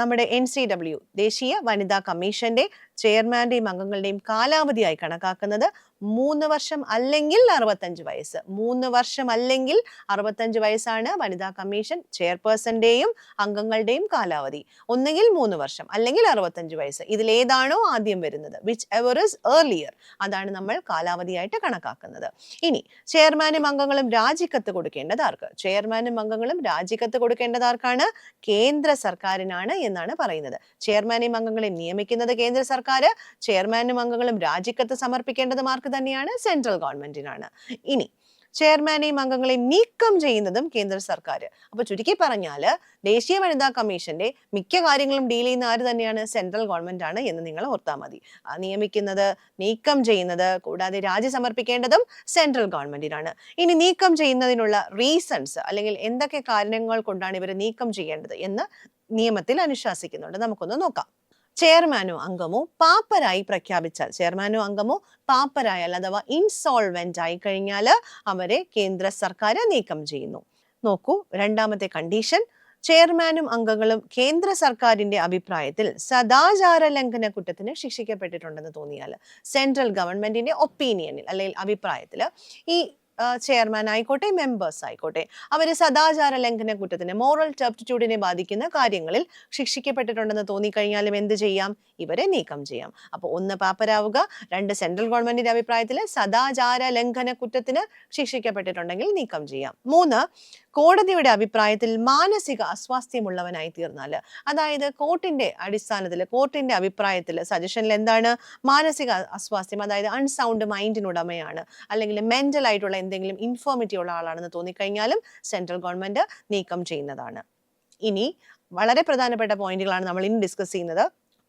നമ്മുടെ എൻ സി ഡബ്ല്യു ദേശീയ വനിതാ കമ്മീഷന്റെ ചെയർമാന്റെയും അംഗങ്ങളുടെയും കാലാവധിയായി കണക്കാക്കുന്നത് മൂന്ന് വർഷം അല്ലെങ്കിൽ അറുപത്തഞ്ച് വയസ്സ്. മൂന്ന് വർഷം അല്ലെങ്കിൽ അറുപത്തഞ്ച് വയസ്സാണ് വനിതാ കമ്മീഷൻ ചെയർപേഴ്സന്റെയും അംഗങ്ങളുടെയും കാലാവധി. ഒന്നെങ്കിൽ മൂന്ന് വർഷം അല്ലെങ്കിൽ അറുപത്തഞ്ച് വയസ്സ്. ഇതിലേതാണോ ആദ്യം വരുന്നത്? വിച്ച് എവർ ഇസ് ഏർലിയർ അതാണ് നമ്മൾ കാലാവധിയായിട്ട് കണക്കാക്കുന്നത്. ഇനി ചെയർമാനും അംഗങ്ങളും രാജിക്കത്ത് കൊടുക്കേണ്ടത് ആർക്ക്? ചെയർമാനും അംഗങ്ങളും രാജിക്കത്ത് കൊടുക്കേണ്ടത് ആർക്കാണ്? കേന്ദ്ര സർക്കാരിനാണ് എന്നാണ് പറയുന്നത്. ചെയർമാനെയും അംഗങ്ങളെ നിയമിക്കുന്നത് കേന്ദ്ര സർക്കാർ ചെയർമാനും അംഗങ്ങളും രാജിക്കത്ത് സമർപ്പിക്കേണ്ടത് മാർക്ക് തന്നെയാണ് സെൻട്രൽ ഗവൺമെന്റിനാണ്. ഇനി ചെയർമാനെയും അംഗങ്ങളെയും നീക്കം ചെയ്യുന്നതും കേന്ദ്ര സർക്കാർ. അപ്പൊ ചുരുക്കി പറഞ്ഞാൽ ദേശീയ വനിതാ കമ്മീഷന്റെ മിക്ക കാര്യങ്ങളും ഡീൽ ചെയ്യുന്ന ആര് തന്നെയാണ്? സെൻട്രൽ ഗവൺമെന്റ് ആണ് എന്ന് നിങ്ങൾ ഓർത്താൽ മതി. നിയമിക്കുന്നത് നീക്കം ചെയ്യുന്നത് കൂടാതെ രാജി സമർപ്പിക്കേണ്ടതും സെൻട്രൽ ഗവൺമെന്റിനാണ്. ഇനി നീക്കം ചെയ്യുന്നതിനുള്ള റീസൺസ് അല്ലെങ്കിൽ എന്തൊക്കെ കാരണങ്ങൾ കൊണ്ടാണ് ഇവരെ നീക്കം ചെയ്യേണ്ടത് എന്ന് നിയമത്തിൽ അനുശാസിക്കുന്നുണ്ട്. നമുക്കൊന്ന് നോക്കാം. ചെയർമാനോ അംഗമോ പാപ്പരായി പ്രഖ്യാപിച്ചാൽ ചെയർമാനോ അംഗമോ പാപ്പരായാൽ അഥവാ ഇൻസോൾവെന്റ് ആയി കഴിഞ്ഞാൽ അവരെ കേന്ദ്ര സർക്കാർ നീക്കം ചെയ്യുന്നു. നോക്കൂ രണ്ടാമത്തെ കണ്ടീഷൻ ചെയർമാനും അംഗങ്ങളും കേന്ദ്ര സർക്കാരിന്റെ അഭിപ്രായത്തിൽ സദാചാര ലംഘന കുറ്റത്തിന് ശിക്ഷിക്കപ്പെട്ടിട്ടുണ്ടെന്ന് തോന്നിയാൽ സെൻട്രൽ ഗവൺമെന്റിന്റെ ഒപ്പീനിയനിൽ അല്ലെങ്കിൽ അഭിപ്രായത്തിൽ ഈ ചെയർമാൻ ആയിക്കോട്ടെ മെമ്പേഴ്സ് ആയിക്കോട്ടെ. അവർ സദാചാര ലംഘന കുറ്റത്തിന് മോറൽ ടെപ്റ്റിറ്റ്യൂഡിനെ ബാധിക്കുന്ന കാര്യങ്ങളിൽ ശിക്ഷിക്കപ്പെട്ടിട്ടുണ്ടെന്ന് തോന്നിക്കഴിഞ്ഞാലും എന്ത് ചെയ്യാം? ഇവരെ നീക്കം ചെയ്യാം. അപ്പോൾ ഒന്ന് പാപ്പരാവുക രണ്ട് സെൻട്രൽ ഗവൺമെന്റിന്റെ അഭിപ്രായത്തിൽ സദാചാര ലംഘന കുറ്റത്തിന് ശിക്ഷിക്കപ്പെട്ടിട്ടുണ്ടെങ്കിൽ നീക്കം ചെയ്യാം. മൂന്ന് കോടതിയുടെ അഭിപ്രായത്തിൽ മാനസിക അസ്വാസ്ഥ്യമുള്ളവനായി തീർന്നാൽ. അതായത് കോർട്ടിന്റെ അടിസ്ഥാനത്തിൽ കോർട്ടിന്റെ അഭിപ്രായത്തിൽ സജഷനിൽ എന്താണ്? മാനസിക അസ്വാസ്ഥ്യം അതായത് അൺസൗണ്ട് മൈൻഡിനുടമയാണ് അല്ലെങ്കിൽ മെന്റൽ ആയിട്ടുള്ള എന്തെങ്കിലും ഇൻഫോർമിറ്റി ഉള്ള ആളാണെന്ന് തോന്നിക്കഴിഞ്ഞാലും സെൻട്രൽ ഗവൺമെന്റ് നീക്കം ചെയ്യുന്നതാണ്. ഇനി വളരെ പ്രധാനപ്പെട്ട പോയിന്റുകളാണ് നമ്മൾ ഇനി ഡിസ്കസ് ചെയ്യുന്നത്.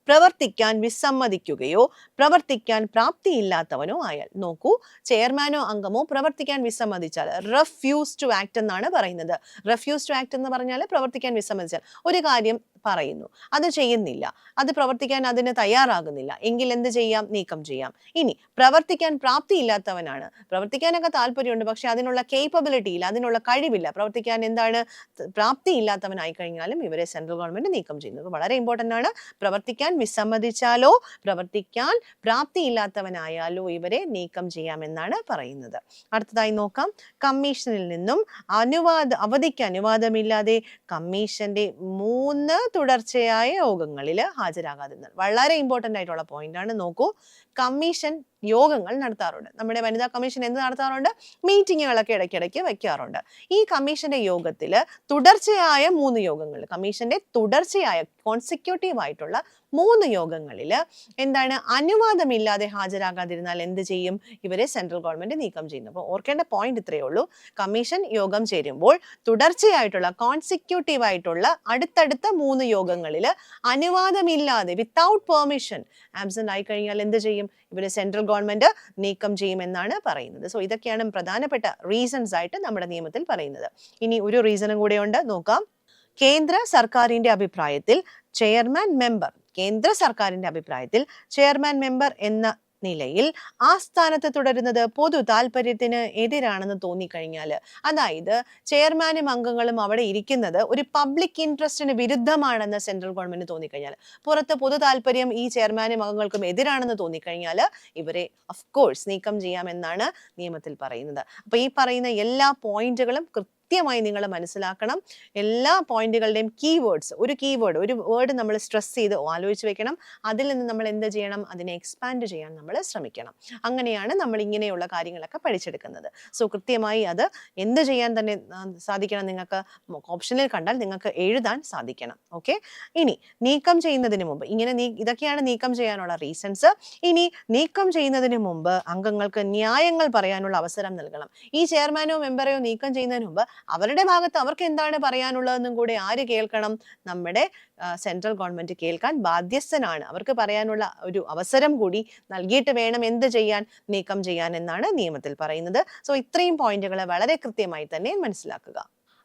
പ്രവർത്തിക്കാൻ വിസമ്മതിക്കുകയോ പ്രവർത്തിക്കാൻ പ്രാപ്തിയില്ലാത്തവനോ ആയാൽ നോക്കൂ ചെയർമാനോ അംഗമോ പ്രവർത്തിക്കാൻ വിസമ്മതിച്ചാൽ റെഫ്യൂസ് ടു ആക്ട് എന്നാണ് പറയുന്നത്. റെഫ്യൂസ് ടു ആക്ട് എന്ന് പറഞ്ഞാൽ പ്രവർത്തിക്കാൻ വിസമ്മതിച്ചാൽ. ഒരു കാര്യം പറയുന്നു. അത് ചെയ്യുന്നില്ല. അത് പ്രവർത്തിക്കാൻ അതിന് തയ്യാറാകുന്നില്ല. എങ്കിൽ എന്ത് ചെയ്യാം? നീക്കം ചെയ്യാം. ഇനി പ്രവർത്തിക്കാൻ പ്രാപ്തിയില്ലാത്തവനാണ്. പ്രവർത്തിക്കാനൊക്കെ താല്പര്യമുണ്ട്. പക്ഷെ അതിനുള്ള കേപ്പബിലിറ്റി ഇല്ല അതിനുള്ള കഴിവില്ല. പ്രവർത്തിക്കാൻ എന്താണ്? പ്രാപ്തി ഇല്ലാത്തവനായി കഴിഞ്ഞാലും ഇവരെ സെൻട്രൽ ഗവൺമെന്റ് നീക്കം ചെയ്യുന്നത് വളരെ ഇമ്പോർട്ടന്റ് ആണ്. പ്രവർത്തിക്കാൻ വിസമ്മതിച്ചാലോ പ്രവർത്തിക്കാൻ പ്രാപ്തി ഇല്ലാത്തവനായാലോ ഇവരെ നീക്കം ചെയ്യാമെന്നാണ് പറയുന്നത്. അടുത്തതായി നോക്കാം. കമ്മീഷനിൽ നിന്നും അനുവാദ അവധിക്ക് അനുവാദമില്ലാതെ കമ്മീഷന്റെ മൂന്ന് തുടർച്ചയായ യോഗങ്ങളിൽ ഹാജരാകാതിരുന്നാൽ വളരെ ഇമ്പോർട്ടന്റ് ആയിട്ടുള്ള പോയിന്റാണ് നോക്കൂ കമ്മീഷൻ യോഗങ്ങൾ നടത്താറുണ്ട്. നമ്മുടെ വനിതാ കമ്മീഷൻ എന്ത് നടത്താറുണ്ട്? മീറ്റിങ്ങുകളൊക്കെ ഇടയ്ക്കിടയ്ക്ക് വെക്കാറുണ്ട് ഈ കമ്മീഷന്റെ യോഗത്തിൽ തുടർച്ചയായ മൂന്ന് യോഗങ്ങൾ കമ്മീഷന്റെ തുടർച്ചയായ കോൺസിക്യൂട്ടീവ് ആയിട്ടുള്ള മൂന്ന് യോഗങ്ങളിൽ എന്താണ്? അനുവാദമില്ലാതെ ഹാജരാകാതിരുന്നാൽ എന്ത് ചെയ്യും? ഇവരെ സെൻട്രൽ ഗവൺമെന്റ് നീക്കം ചെയ്യുന്നു. അപ്പോൾ ഓർക്കേണ്ട പോയിന്റ് ഇത്രയേ ഉള്ളൂ. കമ്മീഷൻ യോഗം ചേരുമ്പോൾ തുടർച്ചയായിട്ടുള്ള കോൺസിക്യൂട്ടീവ് ആയിട്ടുള്ള അടുത്തടുത്ത മൂന്ന് യോഗങ്ങളിൽ അനുവാദമില്ലാതെ വിത്തൗട്ട് പെർമിഷൻ ആബ്സെന്റ് ആയി കഴിഞ്ഞാൽ എന്ത് ചെയ്യും? ഇവരെ സെൻട്രൽ ഗവൺമെന്റ് നീക്കം ചെയ്യുമെന്നാണ് പറയുന്നത്. സോ ഇതൊക്കെയാണ് പ്രധാനപ്പെട്ട റീസൺസ് ആയിട്ട് നമ്മുടെ നിയമത്തിൽ പറയുന്നത്. ഇനി ഒരു റീസണും കൂടെ ഉണ്ട് നോക്കാം. കേന്ദ്ര സർക്കാരിന്റെ അഭിപ്രായത്തിൽ ചെയർമാൻ മെമ്പർ കേന്ദ്ര സർക്കാരിന്റെ അഭിപ്രായത്തിൽ ചെയർമാൻ മെമ്പർ എന്ന നിലയിൽ ആ സ്ഥാനത്ത് തുടരുന്നത് പൊതു താല്പര്യത്തിന് എതിരാണെന്ന് തോന്നിക്കഴിഞ്ഞാൽ അതായത് ചെയർമാനും അംഗങ്ങളും അവിടെ ഇരിക്കുന്നത് ഒരു പബ്ലിക് ഇൻട്രസ്റ്റിന് വിരുദ്ധമാണെന്ന് സെൻട്രൽ ഗവൺമെന്റ് തോന്നിക്കഴിഞ്ഞാൽ പുറത്ത് പൊതു താല്പര്യം ഈ ചെയർമാനും അംഗങ്ങൾക്കും എതിരാണെന്ന് തോന്നിക്കഴിഞ്ഞാൽ ഇവരെ ഓഫ് കോഴ്സ് നീക്കം ചെയ്യാമെന്നാണ് നിയമത്തിൽ പറയുന്നത്. അപ്പൊ ഈ പറയുന്ന എല്ലാ പോയിന്റുകളും കൃത്യമായി നിങ്ങൾ മനസ്സിലാക്കണം. എല്ലാ പോയിന്റുകളുടെയും കീവേഡ്സ് ഒരു കീവേഡ് ഒരു വേർഡ് നമ്മൾ സ്ട്രെസ് ചെയ്ത് ആലോചിച്ച് വെക്കണം. അതിൽ നിന്ന് നമ്മൾ എന്ത് ചെയ്യണം? അതിനെ എക്സ്പാൻഡ് ചെയ്യാൻ നമ്മൾ ശ്രമിക്കണം. അങ്ങനെയാണ് നമ്മൾ ഇങ്ങനെയുള്ള കാര്യങ്ങളൊക്കെ പഠിച്ചെടുക്കുന്നത്. സോ കൃത്യമായി അത് എന്ത് ചെയ്യാൻ തന്നെ സാധിക്കണം നിങ്ങൾക്ക്? ഓപ്ഷനിൽ കണ്ടാൽ നിങ്ങൾക്ക് എഴുതാൻ സാധിക്കണം. ഓക്കെ ഇനി നീക്കം ചെയ്യുന്നതിന് മുമ്പ് ഇങ്ങനെ ഇതൊക്കെയാണ് നീക്കം ചെയ്യാനുള്ള റീസൺസ് ഇനി നീക്കം ചെയ്യുന്നതിന് മുമ്പ് അംഗങ്ങൾക്ക് ന്യായങ്ങൾ പറയാനുള്ള അവസരം നൽകണം. ഈ ചെയർമാനോ മെമ്പറെയോ നീക്കം ചെയ്യുന്നതിന് മുമ്പ് അവരുടെ ഭാഗത്ത് അവർക്ക് എന്താണ് പറയാനുള്ളതെന്നും കൂടെ ആര് കേൾക്കണം? നമ്മുടെ സെൻട്രൽ ഗവൺമെന്റ് കേൾക്കാൻ ബാധ്യസ്ഥനാണ്. അവർക്ക് പറയാനുള്ള ഒരു അവസരം കൂടി നൽകിയിട്ട് വേണം എന്ത് ചെയ്യാൻ നീക്കം ചെയ്യാൻ എന്നാണ് നിയമത്തിൽ പറയുന്നത്. സോ ഇത്രയും പോയിന്റുകളെ വളരെ കൃത്യമായി തന്നെ മനസ്സിലാക്കുക.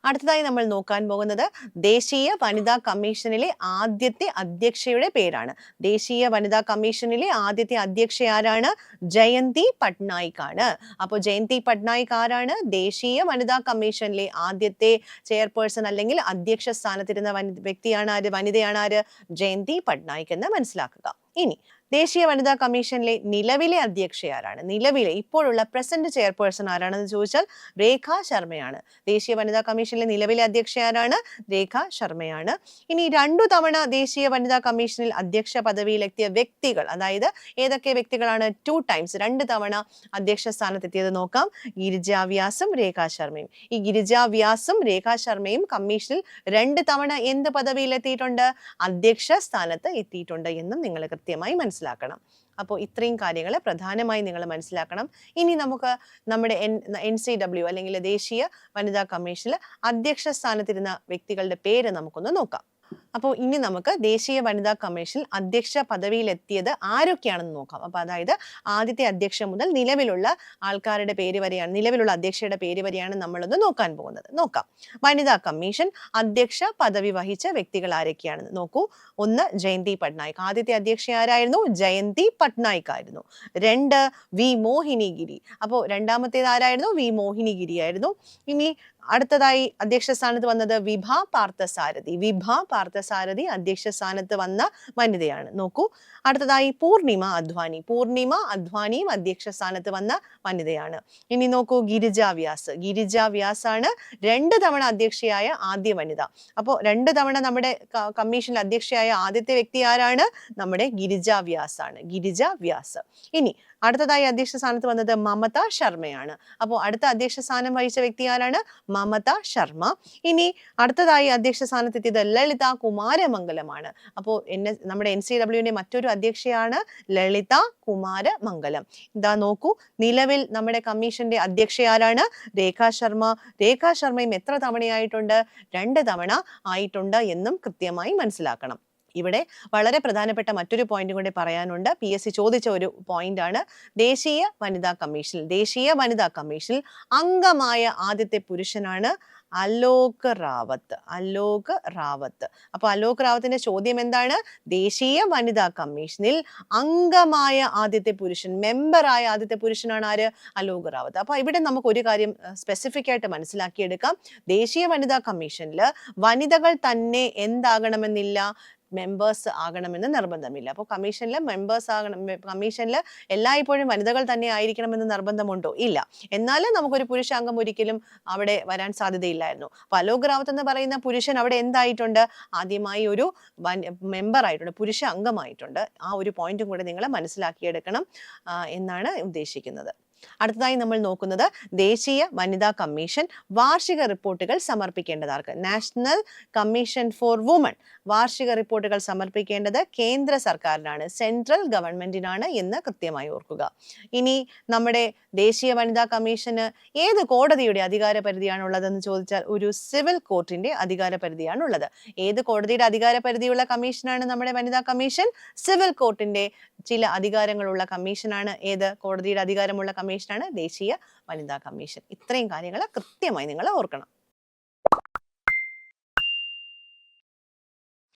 അടുത്തതായി നമ്മൾ നോക്കാൻ പോകുന്നത് ദേശീയ വനിതാ കമ്മീഷനിലെ ആദ്യത്തെ അധ്യക്ഷയുടെ പേരാണ്. ദേശീയ വനിതാ കമ്മീഷനിലെ ആദ്യത്തെ അധ്യക്ഷ ആരാണ്? ജയന്തി പട്നായിക് ആണ് അപ്പോൾ ജയന്തി പട്നായിക് ആരാണ്? ദേശീയ വനിതാ കമ്മീഷനിലെ ആദ്യത്തെ ചെയർപേഴ്സൺ അല്ലെങ്കിൽ അധ്യക്ഷ സ്ഥാനത്തിരുന്ന വ്യക്തിയാണ് ആര്? വനിതയാണ് ആര്? ജയന്തി പട്നായിക് എന്ന് മനസ്സിലാക്കുക. ഇനി ദേശീയ വനിതാ കമ്മീഷനിലെ നിലവിലെ അധ്യക്ഷ ആരാണ്? നിലവിലെ ഇപ്പോഴുള്ള പ്രസന്റ് ചെയർപേഴ്സൺ ആരാണെന്ന് ചോദിച്ചാൽ രേഖ ശർമ്മയാണ്. ദേശീയ വനിതാ കമ്മീഷനിലെ നിലവിലെ അധ്യക്ഷ ആരാണ്? രേഖ ശർമ്മയാണ്. ഇനി രണ്ടു തവണ ദേശീയ വനിതാ കമ്മീഷനിൽ അധ്യക്ഷ പദവിയിലെത്തിയ വ്യക്തികൾ അതായത് ഏതൊക്കെ വ്യക്തികളാണ് ടു ടൈംസ് രണ്ട് തവണ അധ്യക്ഷ സ്ഥാനത്തെത്തിയത് നോക്കാം. ഗിരിജ വ്യാസും രേഖ ശർമ്മയും. ഈ ഗിരിജ വ്യാസും രേഖ ശർമ്മയും കമ്മീഷനിൽ രണ്ട് തവണ എന്ത് പദവിയിലെത്തിയിട്ടുണ്ട്? അധ്യക്ഷ സ്ഥാനത്ത് എത്തിയിട്ടുണ്ട് എന്നും നിങ്ങൾ കൃത്യമായി മനസ്സിലാക്കണം. അപ്പോൾ ഇത്രയും കാര്യങ്ങൾ പ്രധാനമായി നിങ്ങൾ മനസ്സിലാക്കണം. ഇനി നമുക്ക് നമ്മുടെ എൻ എൻ സി ഡബ്ല്യു അല്ലെങ്കിൽ ദേശീയ വനിതാ കമ്മീഷനിൽ അധ്യക്ഷ സ്ഥാനത്തിരുന്ന വ്യക്തികളുടെ പേര് നമുക്കൊന്ന് നോക്കാം. അപ്പോൾ ഇനി നമുക്ക് ദേശീയ വനിതാ കമ്മീഷൻ അധ്യക്ഷ പദവിയിലെത്തിയത് ആരൊക്കെയാണെന്ന് നോക്കാം. അപ്പോൾ അതായത് ആദ്യത്തെ അധ്യക്ഷ മുതൽ നിലവിലുള്ള ആൾക്കാരുടെ പേര് വരെയാണ് നിലവിലുള്ള അധ്യക്ഷയുടെ പേര് വരെയാണ് നമ്മളൊന്ന് നോക്കാൻ പോകുന്നത്. നോക്കാം. വനിതാ കമ്മീഷൻ അധ്യക്ഷ പദവി വഹിച്ച വ്യക്തികൾ ആരൊക്കെയാണെന്ന് നോക്കൂ. ഒന്ന് ജയന്തി പട്നായിക്. ആദ്യത്തെ അധ്യക്ഷ ആരായിരുന്നു? ജയന്തി പട്നായിക് ആയിരുന്നു. രണ്ട് വി മോഹിനിഗിരി. അപ്പോൾ രണ്ടാമത്തേത് ആരായിരുന്നു? വി മോഹിനിഗിരി ആയിരുന്നു. ഇനി അടുത്തതായി അധ്യക്ഷ സ്ഥാനത്ത് വന്നത് വിഭ പാർത്ഥസാരഥി. വിഭ പാർത്ഥസാരഥി അധ്യക്ഷ സ്ഥാനത്ത് വന്ന വനിതയാണ്. നോക്കൂ അടുത്തതായി പൂർണിമ അധ്വാനി പൂർണിമ അധ്വാനിയും അധ്യക്ഷ സ്ഥാനത്ത് വന്ന വനിതയാണ്. ഇനി നോക്കൂ ഗിരിജ വ്യാസ്. ഗിരിജ വ്യാസാണ് രണ്ട് തവണ അധ്യക്ഷയായ ആദ്യ വനിത. അപ്പോൾ രണ്ട് തവണ നമ്മുടെ കമ്മീഷനിൽ അധ്യക്ഷയായ ആദ്യത്തെ വ്യക്തി ആരാണ്? നമ്മുടെ ഗിരിജ വ്യാസാണ്. ഗിരിജ വ്യാസ്. ഇനി അടുത്തതായി അധ്യക്ഷ സ്ഥാനത്ത് വന്നത് മമത ശർമ്മയാണ്. അപ്പോൾ അടുത്ത അധ്യക്ഷ സ്ഥാനം വഹിച്ച വ്യക്തി ആരാണ്? മമത ശർമ്മ. ഇനി അടുത്തതായി അധ്യക്ഷ സ്ഥാനത്തെത്തിയത് ലളിത കുമാരമംഗലമാണ്. അപ്പോൾ എൻ നമ്മുടെ എൻ സി ഡബ്ല്യുവിന്റെ മറ്റൊരു അധ്യക്ഷയാണ് ലളിത കുമാരമംഗലം. ഇതാ നോക്കൂ നിലവിൽ നമ്മുടെ കമ്മീഷന്റെ അധ്യക്ഷ ആരാണ്? രേഖാ ശർമ്മ. രേഖാ ശർമ്മയും എത്ര തവണയായിട്ടുണ്ട്? രണ്ട് തവണ ആയിട്ടുണ്ട് എന്നും കൃത്യമായി മനസ്സിലാക്കണം. ഇവിടെ വളരെ പ്രധാനപ്പെട്ട മറ്റൊരു പോയിന്റ് കൂടി പറയാനുണ്ട്. പി എസ് സി ചോദിച്ച ഒരു പോയിന്റ് ആണ്. ദേശീയ വനിതാ കമ്മീഷൻ ദേശീയ വനിതാ കമ്മീഷനിൽ അംഗമായ ആദ്യത്തെ പുരുഷനാണ് അലോക് റാവത്ത്. അലോക് റാവത്ത്. അപ്പോൾ അലോക് റാവത്തിന്റെ ചോദ്യം എന്താണ്? ദേശീയ വനിതാ കമ്മീഷനിൽ അംഗമായ ആദ്യത്തെ പുരുഷൻ മെമ്പറായ ആദ്യത്തെ പുരുഷനാണ് ആര്? അലോക് റാവത്ത്. അപ്പോൾ ഇവിടെ നമുക്ക് ഒരു കാര്യം സ്പെസിഫിക് ആയിട്ട് മനസ്സിലാക്കിയെടുക്കാം. ദേശീയ വനിതാ കമ്മീഷനിൽ വനിതകൾ തന്നെ എന്താകണമെന്നില്ല? മെമ്പേഴ്സ് ആകണമെന്ന് നിർബന്ധമില്ല. അപ്പോൾ കമ്മീഷനിൽ മെമ്പേഴ്സ് ആകണം കമ്മീഷനിൽ എല്ലായ്പ്പോഴും വനിതകൾ തന്നെ ആയിരിക്കണമെന്ന് നിർബന്ധമുണ്ടോ? ഇല്ല. എന്നാലും നമുക്കൊരു പുരുഷാംഗം ഒരിക്കലും അവിടെ വരാൻ സാധ്യതയില്ലായിരുന്നു. അപ്പോൾ അലോക് റാവത്ത് എന്ന് പറയുന്ന പുരുഷൻ അവിടെ എന്തായിട്ടുണ്ട്? ആദ്യമായി ഒരു മെമ്പർ ആയിട്ടുണ്ട് പുരുഷ അംഗമായിട്ടുണ്ട് ആ ഒരു പോയിന്റും കൂടെ നിങ്ങൾ മനസ്സിലാക്കിയെടുക്കണം എന്നാണ് ഉദ്ദേശിക്കുന്നത്. അടുത്തതായി നമ്മൾ നോക്കുന്നത് ദേശീയ വനിതാ കമ്മീഷൻ വാർഷിക റിപ്പോർട്ടുകൾ സമർപ്പിക്കേണ്ടതാർക്ക്. National commission for women. വാർഷിക റിപ്പോർട്ടുകൾ സമർപ്പിക്കേണ്ടത് കേന്ദ്ര സർക്കാരിനാണ് സെൻട്രൽ ഗവൺമെന്റിനാണ് എന്ന് കൃത്യമായി ഓർക്കുക. ഇനി നമ്മുടെ ദേശീയ വനിതാ കമ്മീഷന് ഏത് കോടതിയുടെ അധികാര പരിധിയാണുള്ളതെന്ന് ചോദിച്ചാൽ ഒരു സിവിൽ കോർട്ടിന്റെ അധികാര പരിധിയാണുള്ളത് ഏത് കോടതിയുടെ അധികാര പരിധിയുള്ള കമ്മീഷനാണ് നമ്മുടെ വനിതാ കമ്മീഷൻ? സിവിൽ കോർട്ടിന്റെ ചില അധികാരങ്ങളുള്ള കമ്മീഷനാണ്. ഏത് കോടതിയുടെ അധികാരമുള്ള കമ്മീഷനാണ്? ദേശീയ വനിതാ കമ്മീഷൻ. ഇത്രയും കാര്യങ്ങൾ കൃത്യമായി നിങ്ങൾ ഓർക്കണം.